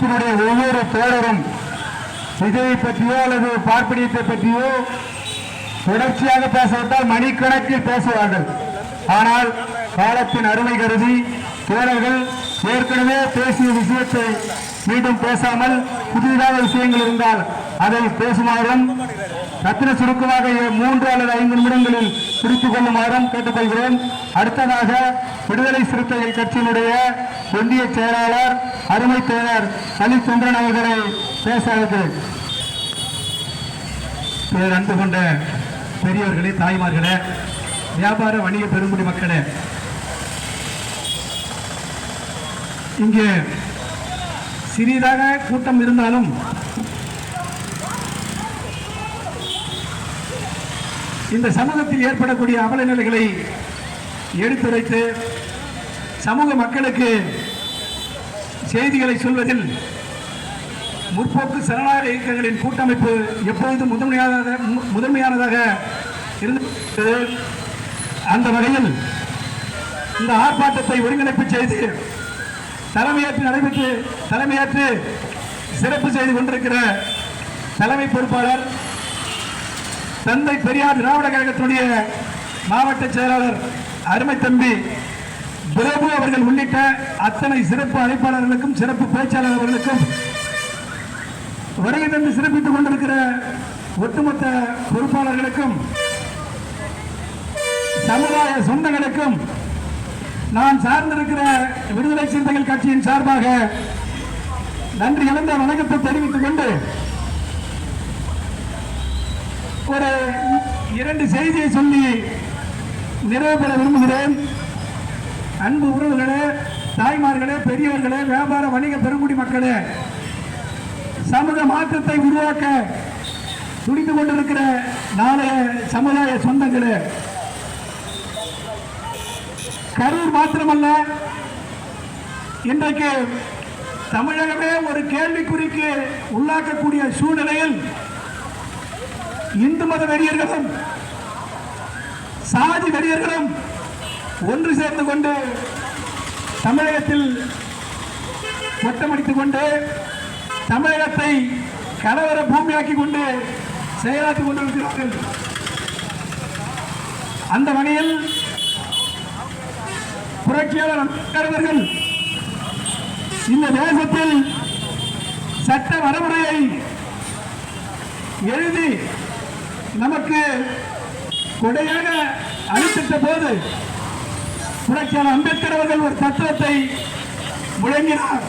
அமைப்பினுடைய ஒவ்வொரு தோழரும் விஜயை பற்றியோ அல்லது பார்ப்பனியத்தை பற்றியோ தொடர்ச்சியாக பேசவிட்டால் மணிக்கணக்கில் பேசுவார்கள். ஆனால் காலத்தின் அருமை கருதி தோழர்கள் ஏற்கனவே பேசிய விஷயத்தை மீண்டும் பேசாமல் புதிதாக விஷயங்கள் இருந்தால் அதை பேசுமாறும் ரத்தின சுருக்கமாக மூன்று அல்லது ஐந்து நிமிடங்களில் குறித்துக் கொள்ளுமாறும் கேட்டுக்கொள்கிறேன். அடுத்ததாக விடுதலை சிறுத்தைகள் கட்சியினுடைய ஒன்றிய செயலாளர் அருமை தேவர் சலிச்சந்திரன் அவர்களை பேச அன்பு கொண்ட பெரியவர்களே தாய்மார்களே வியாபார வணிக பெருங்குடி மக்களே. இங்கே சிறிதாக கூட்டம் இருந்தாலும் இந்த சமூகத்தில் ஏற்படக்கூடிய அவல நிலைகளை எடுத்துரைத்து சமூக மக்களுக்கு செய்திகளை சொல்வதில் முற்போக்கு சரணாக இயக்கங்களின் கூட்டமைப்பு எப்பொழுதும் முதன்மையானதாக மு- முதன்மையானதாக இருந்து அந்த வகையில் இந்த ஆர்ப்பாட்டத்தை ஒருங்கிணைப்பு செய்து தலைமையேற்று நடைபெற்று தலைமையேற்று சிறப்பு செய்து கொண்டிருக்கிற தலைமை பொறுப்பாளர் தந்தை பெரியார் திராவிட கழகத்துடைய மாவட்ட செயலாளர் அருமை தம்பி பிரபு அவர்கள் உள்ளிட்ட அத்தனை சிறப்பு அழைப்பாளர்களுக்கும் சிறப்பு பேச்சாளர் அவர்களுக்கும் வருகை தந்து சிறப்பித்துக் கொண்டிருக்கிற ஒட்டுமொத்த பொறுப்பாளர்களுக்கும் சமுதாய சொந்தங்களுக்கும் நான் சார்ந்திருக்கிற விடுதலை சிந்தைகள் கட்சியின் சார்பாக நன்றி இழந்த வணக்கத்தை தெரிவித்துக் கொண்டு ஒரு இரண்டு செய்தியை சொல்லி நிறைவு பெற விரும்புகிறேன். அன்பு உறவுகளே தாய்மார்களே பெரியவர்களே வியாபார வணிக பெருங்குடி மக்களே சமூக மாற்றத்தை உருவாக்க துடித்து கொண்டிருக்கிற நாளைய சமுதாய சொந்தங்களே கரூர் மாத்திரமல்ல இன்றைக்கு தமிழகமே ஒரு கேள்விக்குறிக்கு உள்ளாக்கக்கூடிய சூழ்நிலையில் இந்து மத வெறியர்களும் சாதி வெறியர்களும் ஒன்று சேர்ந்து கொண்டு தமிழகத்தில் வட்டமடித்துக் கொண்டு தமிழகத்தை கலவர பூமியாக்கி கொண்டு செயலாற்றிக் கொண்டிருக்கிறார்கள். அந்த வகையில் புரட்சியாளர் அம்பேத்கர் இந்த தேசத்தில் சட்ட வரைமுறையை எழுதி நமக்கு கொடையாக அளித்திட்ட போது புரட்சியாளர் அம்பேத்கர் அவர்கள் ஒரு தத்துவத்தை முழங்கினார்.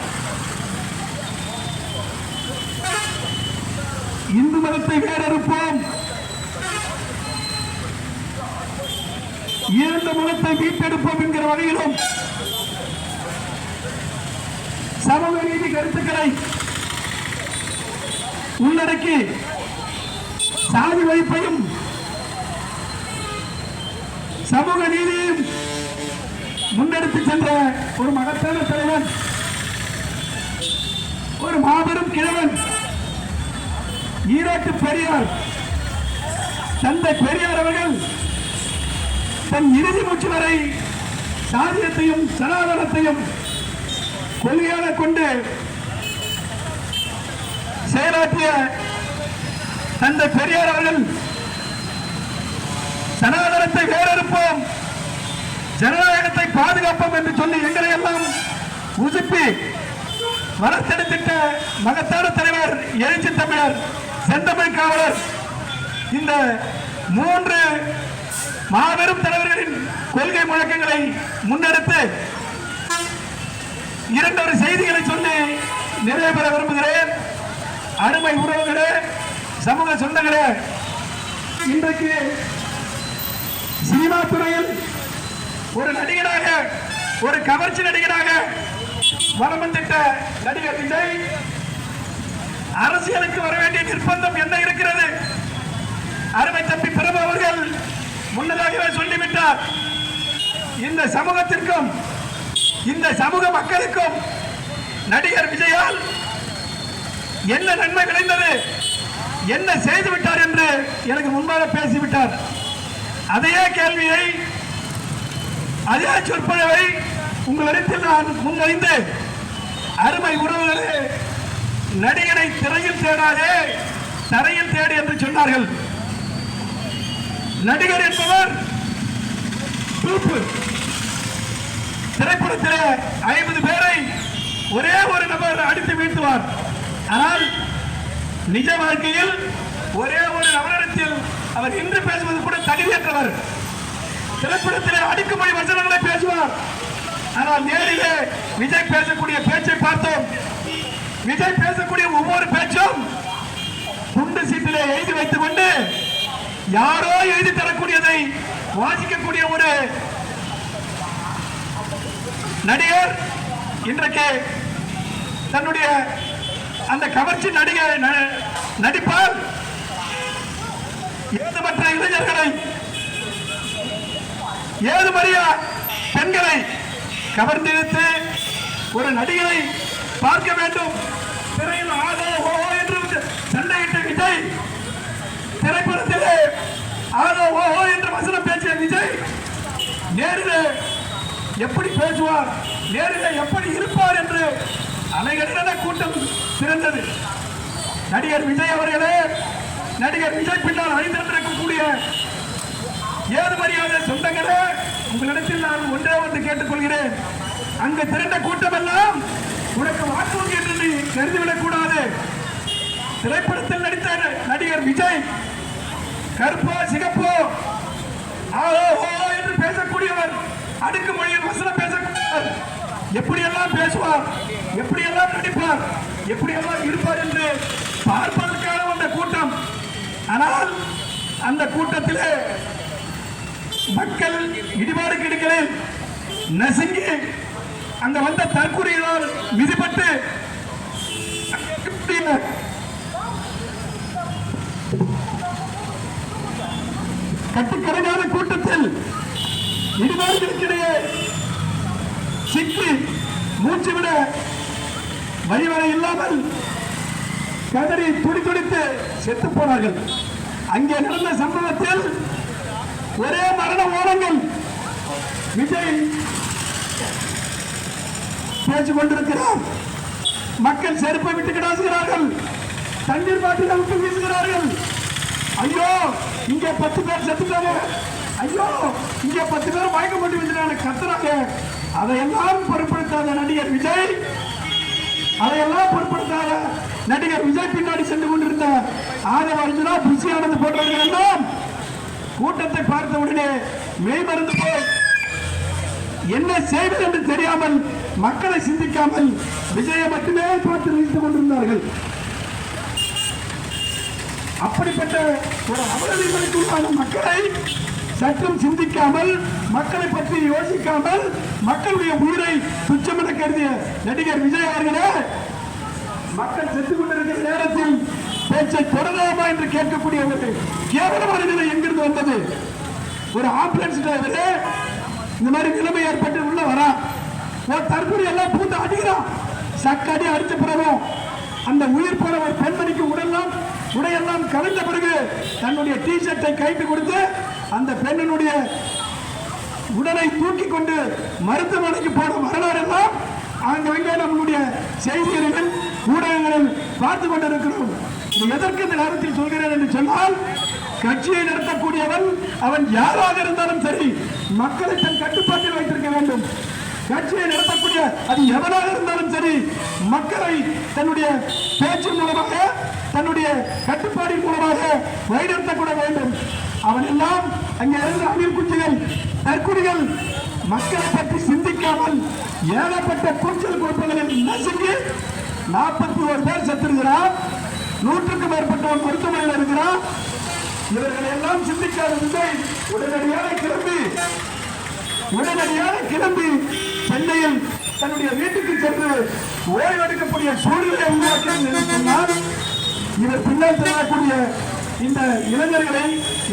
இந்து மதத்தை வேறறுப்போம். இரண்டு மதத்தை மீட்டெடுப்போம் என்கிற வகையிலும் சமூக நீதி கருத்துக்களை உள்ளடக்கி சாதி வைப்பையும் சமூக நீதியையும் முன்னெடுத்து சென்ற ஒரு மகத்தான தலைவன் ஒரு மாபெரும் கிழவன் ஈரோட்டு பெரியார் தந்தை பெரியார் அவர்கள் தன் இறுதி மூச்சு வரை சாதியத்தையும் சனாதனத்தையும் கொள்கையாக கொண்டு செயலாற்றிய தந்தை பெரியார் அவர்கள் சனாதனத்தை வேறறுப்போம் ஜனநாயகத்தை பாதுகாப்போம் என்று சொல்லி எங்களை எல்லாம் உசுப்பி வளர்த்தெடுத்திட்ட மகத்தான தலைவர் எழுச்சி தமிழர் செந்தமிழ் காவலர் இந்த மூன்று மாபெரும் தலைவர்களின் கொள்கை முழக்கங்களை முன்னெடுத்து இரண்டொரு செய்திகளை சொல்லி நிறைவேற விரும்புகிறேன். அருமை உறவுகளே சமூக சொந்தங்களே. இன்றைக்கு சினிமா துறையில் ஒரு நடிகராக ஒரு கவர்ச்சி நடிகனாக வரம் வந்துட்ட நடிகர் விஜய் அரசியலுக்கு வர வேண்டிய நிர்பந்தம் என்ன இருக்கிறது? அருமை தம்பி பிரபு அவர்கள் முன்னதாகவே சொல்லிவிட்டார். இந்த சமூகத்திற்கும் இந்த சமூக மக்களுக்கும் நடிகர் விஜயால் என்ன நன்மை விளைந்தது? என்ன செய்து விட்டார் என்று எனக்கு முன்பாக பேசிவிட்டார். அதே கேள்வியை அதே சொற்பொழிவை உங்களிடத்தில் நான் முன்வைந்து அருமை உறவுகளே நடிகனை திரையில் தேடாதே தரையில் தேடு என்று சொன்னார்கள். நடிகர் என்பவர் தூப்பு. திரைப்படத்திலே ஐம்பது பேரை ஒரே ஒரு நபர் அடித்து வீழ்த்துவார். ஆனால் நிஜ வாழ்க்கையில் ஒரே ஒரு நபரிடத்தில் அவர் இன்று பேசுவது கூட தகுதியற்றவர். திரைப்படத்திலே அடுக்குமொழி வசனங்களை பேசுவார். ஆனால் நேரிலே விஜய் பேசக்கூடிய பேச்சை பார்த்தோம். விஜய் பேசக்கூடிய ஒவ்வொரு பேச்சும் குண்டு சீட்டிலே எழுதி வைத்துக் கொண்டு யாரோ எழுதி தரக்கூடியதை வாசிக்கக்கூடிய ஒரு நடிகர் இன்றைக்கு தன்னுடைய அந்த கவர்ச்சி நடிகை ந- நடிப்பால் ஏதுமற்ற இளைஞர்களை ஏதுமறிய பெண்களை கவர்ந்தெடுத்து ஒரு நடிகரை பார்க்க வேண்டும். திரையில் ஆதோ ஓ என்று சண்டையிட்ட விஜய் திரைப்படத்திலே ஆதோ ஓ என்று வசனம் பேசிய விஜய் நேரில் எப்படி பேசுவார் நேரில் எப்படி இருப்பார் என்று அலைகளிட கூட்டம் திறந்தது நடிகர் விஜய் அவர்களே நடிகர் விஜய் பின்னால் அணிந்திருக்கக்கூடிய ஏது மரியாதை சொந்தங்களே உங்களிடத்தில் நான் ஒன்றே ஒன்று கேட்டுக்கொள்கிறேன். அங்கு திரண்ட கூட்டம் எல்லாம் உனக்கு வாக்குறுதி என்று நீ கருதிவிடக் கூடாது திரைப்படத்தில் நடித்த நடிகர் விஜய் கருப்போ சிகப்போ ஆஹோ ஓ என்று பேசக்கூடியவர் அடுக்கு மொழியில் வசனம் பேசக்கூடியவர் எப்படியெல்லாம் பேசுவார்? எப்படியெல்லாம் நடிப்பார்? எப்படியெல்லாம் இருப்பார் என்று பார்ப்பதற்காக வந்த கூட்டம். ஆனால் அந்த கூட்டத்திலே மக்கள் இடிபாடு கிடுக்களில் நசுங்கி அங்க வந்த தற்கொலையினால் விதிப்பட்டு கட்டுக்கடங்காத கூட்டத்தில் இடிபாடுகளுக்கிடையே சிக்கி மூச்சு விட வழிவரை இல்லாமல் கதறி துடி துடித்து செத்து போனார்கள். அங்கே நடந்த சம்பவத்தில் ஒரே மரண ஓலங்கள் விஜய் பேச்சு கொண்டிருக்கிறார். மக்கள் செருப்பை விட்டு கிடாசுகிறார்கள். தண்ணீர் பாட்டில் விட்டு வீசுகிறார்கள். ஐயோ இங்கே பத்து பேர் செத்துட்டாங்க. ஐயோ இங்கே பத்து பேர் மயக்க போட்டு விழுந்துட்டாங்க கத்துறாங்க அதையெல்லாம் பொருட்படுத்தாத நடிகர் விஜய் அதையெல்லாம் பொருட்படுத்தாத நடிகர் விஜய் பின்னாடி சென்று கொண்டிருந்த ஆதவ அர்ஜுனா புசியானது போன்றவர்கள் எல்லாம் கூட்டத்தை பார்த்த உடனே மெய் மறந்து போய் என்ன செய்வது என்று தெரியாமல் மக்களை சிந்திக்காமல் விஜயை மட்டுமே பார்த்து நிறுத்திக் கொண்டிருந்தார்கள். அப்படிப்பட்ட ஒரு அவலநிலைக்குள்ளான மக்களை சற்றும் சிந்திக்காமல் மக்களை பற்றி யோசிக்காமல் மக்களுடைய உயிரை துச்சமென கருதிய நடிகர் விஜய் அவர்களே மக்கள் செத்து கொண்டிருக்கிற நேரத்தில் பேச்சை தொடரலாமா என்று கேட்கக்கூடிய ஒரு கேவலமான நிலை எங்கிருந்து வந்தது? ஒரு ஆம்புலன்ஸ் டிரைவரு இந்த மாதிரி நிலைமை ஏற்பட்டு உள்ள வரா. ஒரு தற்கொலை எல்லாம் பூந்து அடிக்கிறான் சக்கடி அடிச்ச பிறகும் அந்த உயிர் போன ஒரு பெண்மணிக்கு உடல்லாம் உடையெல்லாம் கலந்த பிறகு தன்னுடைய டிஷர்ட்டை கைட்டு கொடுத்து அந்த பெண்ணினுடைய உடலை தூக்கி கொண்டு மருத்துவமனைக்கு போன வரலாறு எல்லாம் ஆங்காங்கே நம்மளுடைய செய்திகளில் ஊடகங்களில் பார்த்து கொண்டிருக்கிறோம். எதற்கு இந்த நேரத்தில் சொல்கிறேன் என்று சொன்னால் கட்சியை நடத்தக்கூடியவன் அவன் யாராக இருந்தாலும் சரி மக்களை தன் கட்டுப்பாட்டில் வைத்திருக்க வேண்டும். கட்சியை நடத்தக்கூடிய அது எவனாக இருந்தாலும் சரி மக்களை தன்னுடைய பேச்சு மூலமாக தன்னுடைய கட்டுப்பாடின் மூலமாக வழிநடத்தக்கூட வேண்டும். அவன் எல்லாம் அங்கே இருந்த அணில் குஞ்சுகள் தற்குறிகள் மக்களை பற்றி சிந்திக்காமல் ஏகப்பட்ட கூச்சல் குழப்பங்களில் நசுங்கி நாற்பத்தி ஒரு பேர் செத்திருக்கிறார். நூற்றுக்கும் மேற்பட்டவன் மருத்துவமனையில் இருக்கிறான் இவர்களை எல்லாம் சிந்திக்காத விஜய் உடனடியாக கிளம்பி உடனடியாக கிளம்பி சென்னையில் தன்னுடைய வீட்டுக்கு சென்று ஓய்வெடுக்கக்கூடிய சூழ்நிலை உருவாக்க சொன்னால் இவர் பின்னால் செல்லக்கூடிய இந்த இளைஞர்களை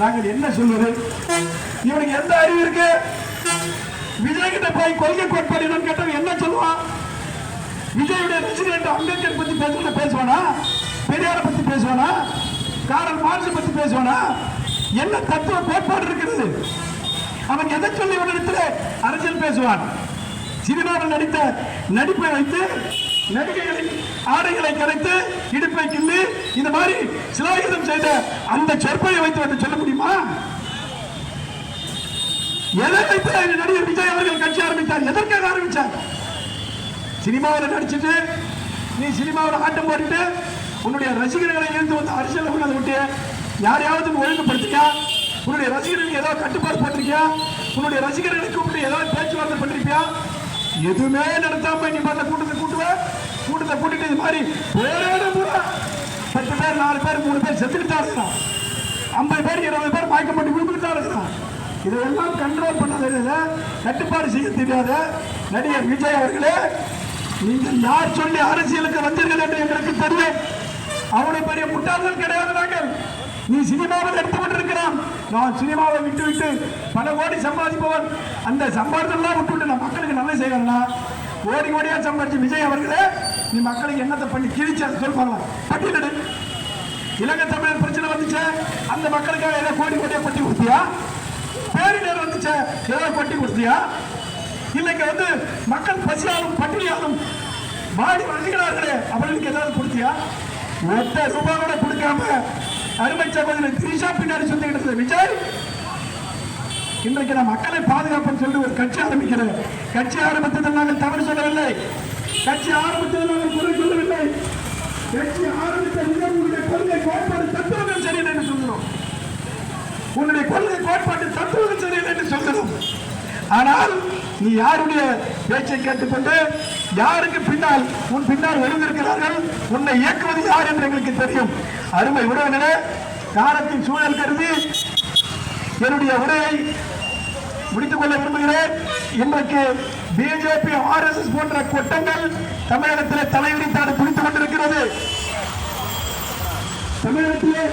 நாங்கள் என்ன சொல்வது? இவனுக்கு எந்த அறிவு இருக்கு? விஜய் கிட்ட போய் கொள்கை கோட்பாடு கேட்டவன் என்ன சொல்லுவான்? விஜயுடைய ரசிகர் அம்பேத்கர் பத்தி பேசுறத பேசுவானா? பெரியாரை பத்தி பேசுவானா? காரல் மார்க்ஸ் பத்தி பேசுவானா? என்ன தத்துவ கோட்பாடு இருக்கிறது? அவன் எதை சொல்லி இவனிடத்தில் அரசியல் பேசுவான்? சினிமாவில் நடித்த நடிப்பை வைத்து நடிகைகளின் ஆடைகளை கரைத்து இடுப்பை கிள்ளி இந்த மாதிரி சிலாயுதம் செய்த அந்த சொற்பையை வைத்து வந்து சொல்ல முடியுமா? எதை வைத்து நடிகர் விஜய் அவர்கள் கட்சி ஆரம்பித்தார்? எதற்காக ஆரம்பித்தார் சினிமாவில் நடிச்சிட்டு நீ சினிமாவில் ஆட்டம் போட்டுட்டு உன்னுடைய ரசிகர்களை இருந்து வந்து அரசியல் கொண்டு விட்டு யாரையாவது நீ ஒழுங்குபடுத்தியா? உன்னுடைய ரசிகர்களுக்கு ஏதாவது கட்டுப்பாடு போட்டிருக்கியா? உன்னுடைய ரசிகர்களுக்கு உன்னுடைய ஏதாவது பேச்சுவார்த்தை பண்ணிருப்பியா? எதுவுமே நடத்தாம நீ பார்த்த கூட்டத்தை கூட்டுவ? கூட்டத்தை கூட்டிட்டு இது மாதிரி பேரோட பூரா. பத்து பேர் நாலு பேர் மூணு பேர் செத்துக்கிட்டு தான் இருக்கிறான் ஐம்பது பேர் இருபது பேர் மயக்கப்பட்டு பண்ணி விழுந்துட்டு தான் இருக்கிறான் இதெல்லாம் கண்ட்ரோல் பண்ண தெரியல கட்டுப்பாடு செய்ய தெரியாத நடிகர் விஜய் அவர்களே நீங்கள் யார் சொல்லி அரசியலுக்கு வந்தீர்கள் என்று எங்களுக்கு தெரியும். அவனை பெரிய முட்டாள்கள் கிடையாது நாங்கள் நீ சினிமாவில் எடுத்து கொண்டிருக்கிறான் நான் சினிமாவை விட்டு விட்டு பல கோடி சம்பாதிப்பவன் அந்த சம்பாதித்தெல்லாம் விட்டு விட்டு நான் மக்களுக்கு நல்லது செய்வேன்னா ஓடி ஓடியாக சம்பாதிச்சு விஜய் அவர்களே நீ மக்களுக்கு என்னத்தை பண்ணி கிழிச்சு அதை சொல்லுவாங்க பட்டியலிடு இலங்கை தமிழர் பிரச்சனை வந்துச்சு அந்த மக்களுக்காக ஏதோ கோடி கோடியா பட்டி கொடுத்தியா? பேரிடர் வந்துச்சு ஏதோ பட்டி கொடுத்தியா? இன்னைக்கு வந்து மக்கள் பசியாலும் பட்டினியாலும் வாடி வருகிறார்களே அவர்களுக்கு ஏதாவது கொடுத்தியா? ஒத்த ரூபாய் கூட கொடுக்காம அருமை சகோதரர் திரிஷா பின்னாடி சொல்லிக்கிட்டு இருந்த விஜய் இன்றைக்கு நான் மக்களை பாதுகாப்புன்னு சொல்லி ஒரு கட்சி ஆரம்பிக்கிறேன் கட்சி ஆரம்பித்ததில் நாங்கள் தவறு சொல்லவில்லை. கட்சி ஆரம்பித்ததில் நாங்கள் குறை சொல்லவில்லை. கட்சி ஆரம்பித்த உங்களுடைய கொள்கை கோட்பாடு தத்துவங்கள் சரியில்லை என்று சொல்கிறோம் உன்னுடைய கொள்கை கோட்பாட்டு தத்துவங்கள் சரியில்லை என்று சொல்கிறோம் ஆனால் நீ யாருடைய பேச்சை கேட்டுக்கொண்டு யாருக்கு பின்னால் உன் பின்னால் எழுந்திருக்கிறார்கள் உன்னை இயக்குவது யார் என்று எங்களுக்கு தெரியும். அருமை உறவினர காலத்தின் சூழல் கருதி என்னுடைய உரையை முடித்துக் கொள்ள விரும்புகிறேன். இன்றைக்கு பிஜேபி ஆர்எஸ்எஸ் போன்ற கொட்டங்கள் தமிழகத்தில் தலைவிரித்தாடு பிடித்துக் கொண்டிருக்கிறது. தமிழகத்திலே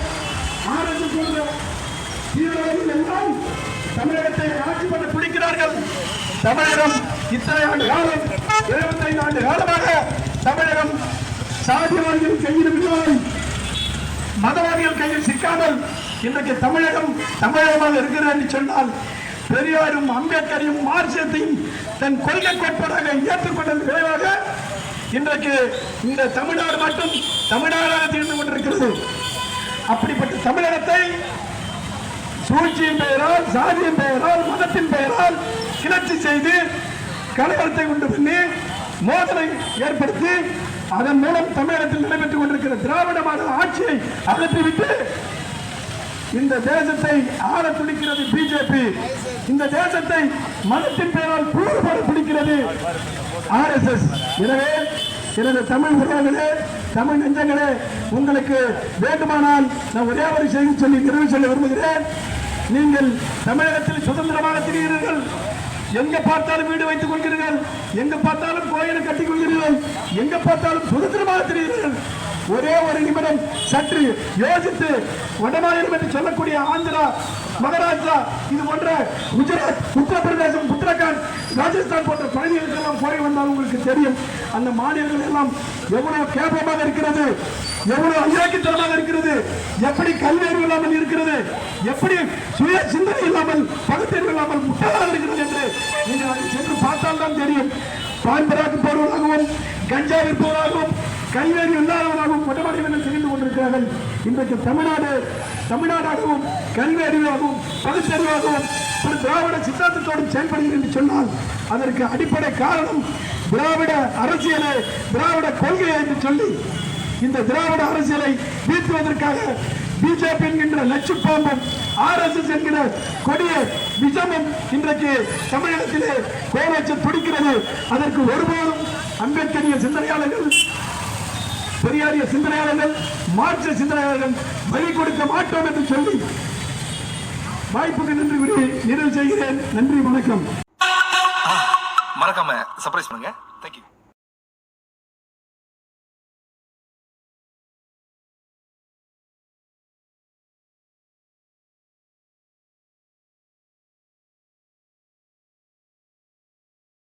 ஆர்எஸ்எஸ் போன்ற தீவிரவாதிகள் எல்லாம் தமிழகத்தை ஆட்சி பண்ண பிடிக்கிறார்கள் தமிழகம் இத்தனை ஆண்டு காலம் இருபத்தைந்து ஆண்டு காலமாக தமிழகம் சாதியவாதிகள் கையில் மதவாதிகள் கையில் சிக்காமல் இன்றைக்கு தமிழகம் தமிழகமாக இருக்கிறது என்று சொன்னால் பெரியாரும் அம்பேத்கரையும் மார்க்சியத்தையும் தன் கொள்கை கோட்பாடாக ஏற்றுக்கொண்டது விளைவாக இன்றைக்கு இந்த தமிழ்நாடு மட்டும் தமிழ்நாடாக தீர்ந்து கொண்டிருக்கிறது. அப்படிப்பட்ட தமிழகத்தை சூழ்ச்சியின் பெயரால் சாதியின் பெயரால் மதத்தின் பெயரால் கிளர்ச்சி செய்து கலவரத்தை உண்டு பண்ணி மோதலை ஏற்படுத்தி அதன் மூலம் தமிழகத்தில் நடைபெற்றுக் கொண்டிருக்கிற திராவிட மாடல் ஆட்சியை அகற்றிவிட்டு இந்த தேசத்தை ஆள துடிக்கிறது பிஜேபி இந்த தேசத்தை மதத்தின் பெயரால் கூறுபாடு பிடிக்கிறது ஆர்எஸ்எஸ் எனவே எனது தமிழ் உறவுகளே தமிழ் நெஞ்சங்களே உங்களுக்கு வேண்டுமானால் நான் ஒரே ஒரு செய்தி சொல்லி நிறைவு சொல்ல விரும்புகிறேன். நீங்கள் தமிழகத்தில் சுதந்திரமாக திரிகிறீர்கள் எங்க பார்த்தாலும் வீடு வைத்துக் கொள்கிறீர்கள்? எங்க பார்த்தாலும் கோயிலை கட்டிக் கொள்கிறீர்கள்? எங்க பார்த்தாலும் சுதந்திரமாக தெரிகிறீர்கள் ஒரே ஒரு நிமிடம் சற்று யோசித்து வடமாநிலம் என்று சொல்லக்கூடிய ஆந்திரா மகாராஷ்டிரா இது போன்ற குஜராத் உத்தரப்பிரதேசம் உத்தரகாண்ட் ராஜஸ்தான் போன்ற பகுதிகளுக்கெல்லாம் போய் வந்தால் உங்களுக்கு தெரியும். அந்த மாநிலங்கள் எல்லாம் எவ்வளவு கேபமாக இருக்கிறது? எவ்வளவு அயோக்கியத்தனமாக இருக்கிறது? எப்படி கல்வியறிவு இல்லாமல் இருக்கிறது? எப்படி சுய சிந்தனை இல்லாமல் பகுத்தறிவு இல்லாமல் முட்டாளாக இருக்கிறது என்று நீங்கள் அதை சென்று பார்த்தால் தான் தெரியும் பான்பராக்கு போடுவதாகவும் கஞ்சா விற்பவராகவும் கல்வியறிவு இல்லாதவராகவும் வடமாநிலங்கள் தெரிந்து கொண்டிருக்கிறார்கள். இன்றைக்கு தமிழ்நாடு தமிழ்நாடாகவும் கல்வி அறிவாகவும் பகுத்தறிவாகவும் ஒரு திராவிட சித்தாந்தத்தோடும் செயல்படுகிறது என்று சொன்னால் அதற்கு அடிப்படை காரணம் திராவிட அரசியலை திராவிட கொள்கையை என்று சொல்லி இந்த திராவிட அரசியலை வீழ்த்துவதற்காக பிஜேபி என்கின்ற லட்சு பாம்பும் ஆர்எஸ்எஸ் என்கிற கொடிய விஷமும் இன்றைக்கு தமிழகத்திலே கோலச்சு துடிக்கிறது. அதற்கு ஒருபோதும் அம்பேத்கரிய சிந்தனையாளர்கள் பெரியாரிய சிந்தனையாளர்கள் மாற்ற சிந்தனையாளர்கள் வழி கொடுக்க மாட்டோம் என்று சொல்லி வாய்ப்புக்கு நன்றி கூறி நிறைவு செய்கிறேன். நன்றி வணக்கம். மறக்காம சர்ப்ரைஸ் பண்ணுங்க. தேங்க்யூ